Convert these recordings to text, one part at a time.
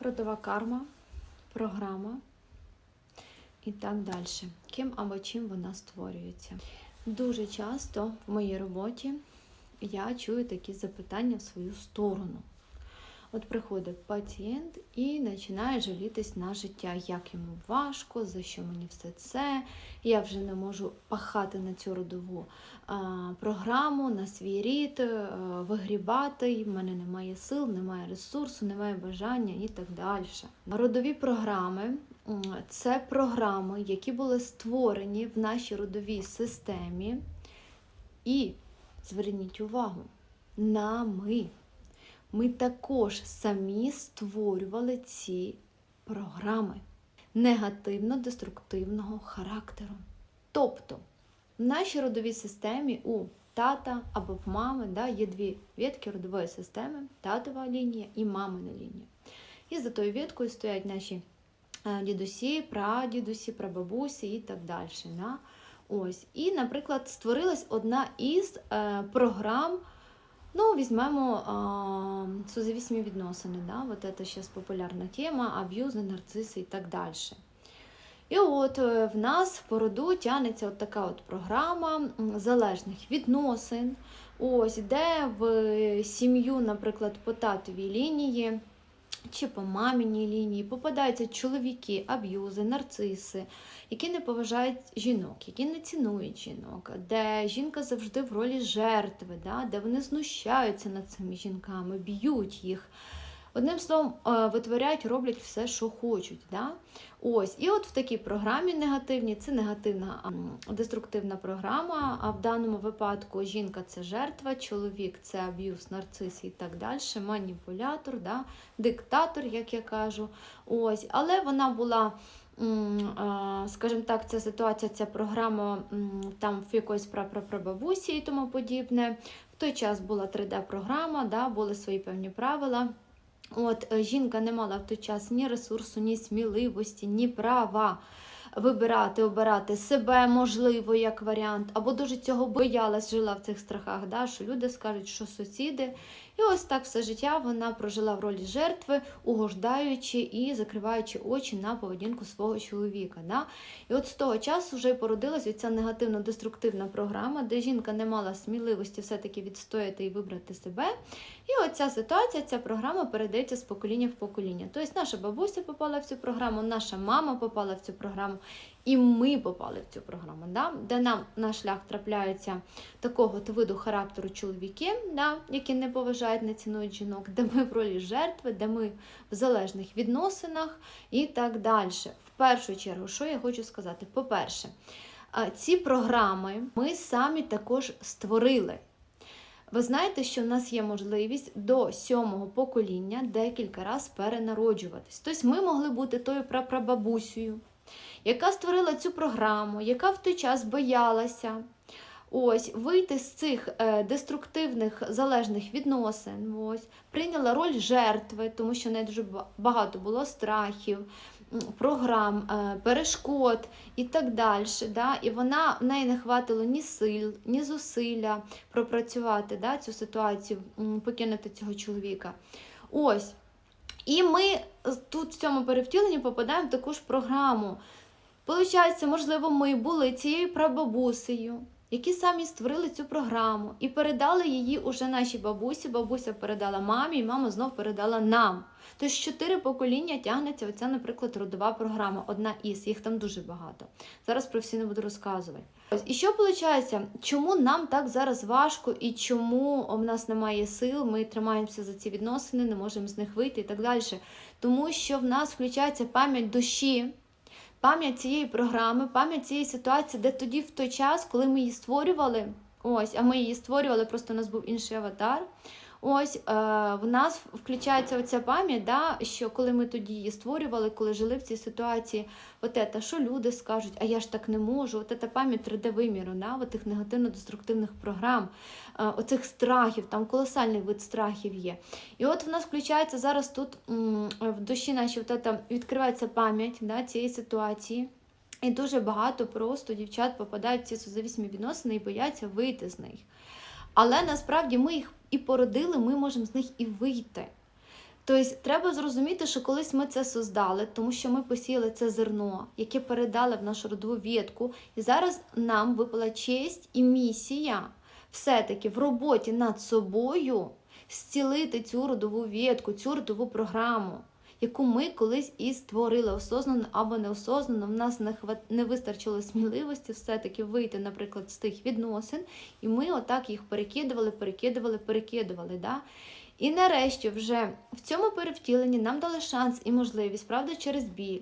родова карма, програма і так далі. Ким або чим вона створюється. Дуже часто в моїй роботі я чую такі запитання в свою сторону. От приходить пацієнт і починає жалітись на життя, як йому важко, за що мені все це. Я вже не можу пахати на цю родову програму, на свій рід, а, вигрібати. В мене немає сил, немає ресурсу, немає бажання і так далі. Родові програми це програми, які були створені в нашій родовій системі. І зверніть увагу, нами. Ми також самі створювали ці програми негативно-деструктивного характеру. Тобто, в нашій родовій системі у тата або в мами да, є дві ветки родової системи: татова лінія і мамина лінія. І за тою веткою стоять наші е, дідусі, прадідусі, прабабусі і так далі. Да? Ось. І, наприклад, створилась одна із е, програм. Ну, візьмемо а, созависимі відносини, да? вот это сейчас популярна тема, аб'юзи, нарциси і так далі. І от е, в нас в породу тягнеться от така от програма залежних відносин, ось, де в сім'ю, наприклад, по татовій лінії чи по маміній лінії попадаються чоловіки, аб'юзи, нарциси, які не поважають жінок, які не цінують жінок, де жінка завжди в ролі жертви, да? де вони знущаються над цими жінками, б'ють їх. Одним словом, е, витворяють, роблять все, що хочуть. Да? Ось, і от в такій програмі негативній, це негативна деструктивна програма. А в даному випадку жінка це жертва, чоловік це аб'юз, нарцис і так далі, маніпулятор, да? диктатор, як я кажу. Ось, але вона була. Скажімо так, ця ситуація, ця програма там в якоїсь прапрапрабабусі і тому подібне. В той час була 3D-програма, да, були свої певні правила. От е, жінка не мала в той час ні ресурсу, ні сміливості, ні права вибирати, обирати себе, можливо, як варіант, або дуже цього боялась, жила в цих страхах, да, що люди скажуть, що сусіди. І ось так все життя вона прожила в ролі жертви, угождаючи і закриваючи очі на поведінку свого чоловіка. Да? І от з того часу вже й породилась ця негативно-деструктивна програма, де жінка не мала сміливості все-таки відстояти і вибрати себе. І оця ситуація, ця програма передається з покоління в покоління. Тобто наша бабуся попала в цю програму, наша мама попала в цю програму, і ми попали в цю програму, да? де нам на шлях трапляються такого виду характеру чоловіки, да? які не поважають, не цінують жінок, де ми в ролі жертви, де ми в залежних відносинах і так далі. В першу чергу, що я хочу сказати? По-перше, ці програми ми самі також створили. Ви знаєте, що в нас є можливість до сьомого покоління декілька разів перенароджуватись. Тобто ми могли бути тою прапрабабусею, яка створила цю програму, яка в той час боялася ось, вийти з цих е, деструктивних залежних відносин, ось, прийняла роль жертви, тому що в неї дуже багато було страхів, програм, е, перешкод і так далі. Да? І вона в неї не хватило ні сил, ні зусилля пропрацювати да, цю ситуацію, покинути цього чоловіка. Ось. І ми тут в цьому перевтіленні попадаємо в таку ж програму. Получається, можливо, ми були цією прабабусею, які самі створили цю програму і передали її уже нашій бабусі. Бабуся передала мамі, і мама знов передала нам. З чотири покоління тягнеться оця, наприклад, родова програма, одна із, їх там дуже багато. Зараз про всі не буду розказувати. І що виходить, чому нам так зараз важко і чому в нас немає сил, ми тримаємося за ці відносини, не можемо з них вийти і так далі. Тому що в нас включається пам'ять душі, пам'ять цієї програми, пам'ять цієї ситуації, де тоді в той час, коли ми її створювали, ось, а ми її створювали, просто у нас був інший аватар. Ось е, в нас включається оця пам'ять, да, що коли ми тоді її створювали, коли жили в цій ситуації, от ета, що люди скажуть, а я ж так не можу, от ета пам'ять 3D-виміру, да, от тих негативно-деструктивних програм, е, оцих страхів, там колосальний вид страхів є. І от в нас включається зараз тут м, в душі нашій відкривається пам'ять да, цієї ситуації. І дуже багато просто дівчат попадають в ці созавісні відносини і бояться вийти з них. Але насправді ми їх і породили, ми можемо з них і вийти. Тобто треба зрозуміти, що колись ми це создали, тому що ми посіяли це зерно, яке передали в нашу родову ветку. І зараз нам випала честь і місія все-таки в роботі над собою зцілити цю родову ветку, цю родову програму, яку ми колись і створили осознано або неосознано. В нас не хват... не вистачило сміливості все-таки вийти, наприклад, з тих відносин, і ми отак їх перекидували, перекидували, перекидували. Да? І нарешті, вже в цьому перевтіленні нам дали шанс і можливість, правда, через біль,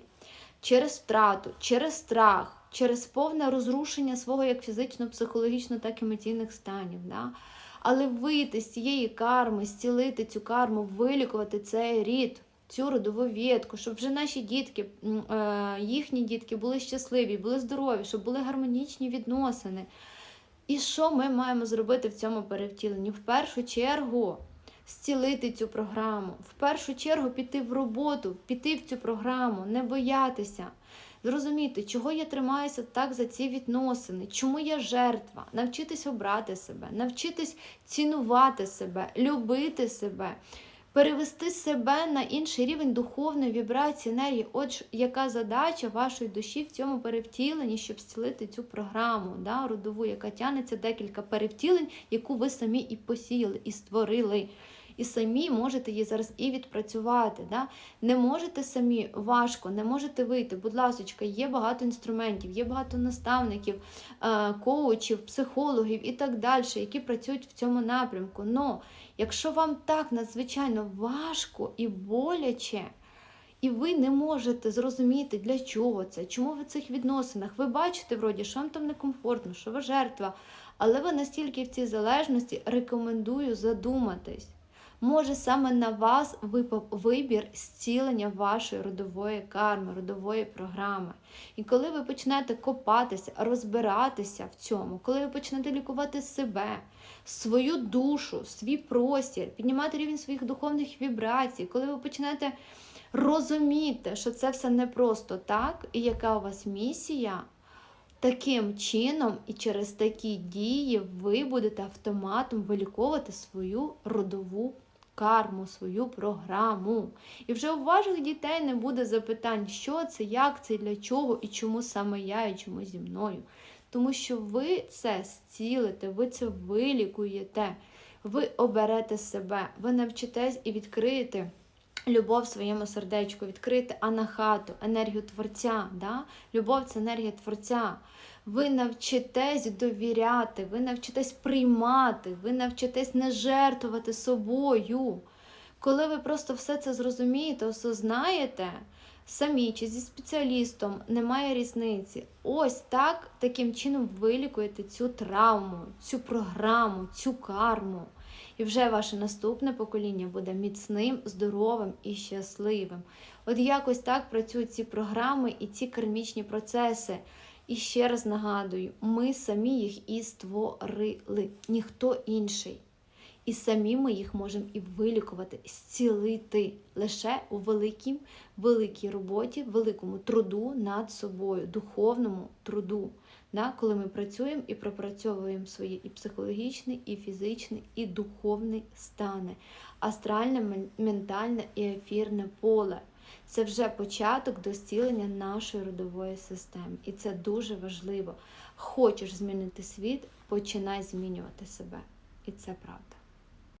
через втрату, через страх, через повне розрушення свого як фізично, психологічно, так і емоційних станів. Да? Але вийти з цієї карми, зцілити цю карму, вилікувати цей рід, цю родову ветку, щоб вже наші дітки, е, їхні дітки були щасливі, були здорові, щоб були гармонічні відносини. І що ми маємо зробити в цьому перевтіленні? В першу чергу зцілити цю програму, в першу чергу піти в роботу, піти в цю програму, не боятися. Зрозуміти, чого я тримаюся так за ці відносини, чому я жертва, навчитись обрати себе, навчитись цінувати себе, любити себе, перевести себе на інший рівень духовної вібрації енергії. От яка задача вашої душі в цьому перевтіленні, щоб зцілити цю програму, да, родову, яка тянеться декілька перевтілень, яку ви самі і посіяли, і створили. І самі можете її зараз і відпрацювати. Да? Не можете самі важко, не можете вийти. Будь ласка, є багато інструментів, є багато наставників, е, коучів, психологів і так далі, які працюють в цьому напрямку. Но якщо вам так надзвичайно важко і боляче, і ви не можете зрозуміти, для чого це, чому ви в цих відносинах, ви бачите, вроді, що вам там некомфортно, що ви жертва, але ви настільки в цій залежності рекомендую задуматись. Може саме на вас випав вибір зцілення вашої родової карми, родової програми. І коли ви почнете копатися, розбиратися в цьому, коли ви почнете лікувати себе, свою душу, свій простір, піднімати рівень своїх духовних вібрацій, коли ви почнете розуміти, що це все не просто так, і яка у вас місія. Таким чином і через такі дії ви будете автоматом виліковувати свою родову карму, свою програму. І вже у ваших дітей не буде запитань, що це, як це, для чого і чому саме я, і чому зі мною. Тому що ви це зцілите, ви це вилікуєте, ви оберете себе, ви навчитесь і відкриєте. Любов в своєму сердечку, відкрити анахату, енергію Творця. Да? Любов це енергія Творця. Ви навчитесь довіряти, ви навчитесь приймати, ви навчитесь не жертвувати собою. Коли ви просто все це зрозумієте, осознаєте, самі чи зі спеціалістом немає різниці. Ось так таким чином вилікуєте цю травму, цю програму, цю карму. І вже ваше наступне покоління буде міцним, здоровим і щасливим. От якось так працюють ці програми і ці кармічні процеси. І ще раз нагадую, ми самі їх і створили, ніхто інший. І самі ми їх можемо і вилікувати, зцілити лише у великій, великій роботі, великому труду над собою, духовному труду. Да? Коли ми працюємо і пропрацьовуємо свої і психологічний, і фізичний, і духовний стани, астральне, ментальне і ефірне поле. Це вже початок до зцілення нашої родової системи. І це дуже важливо. Хочеш змінити світ, починай змінювати себе. І це правда.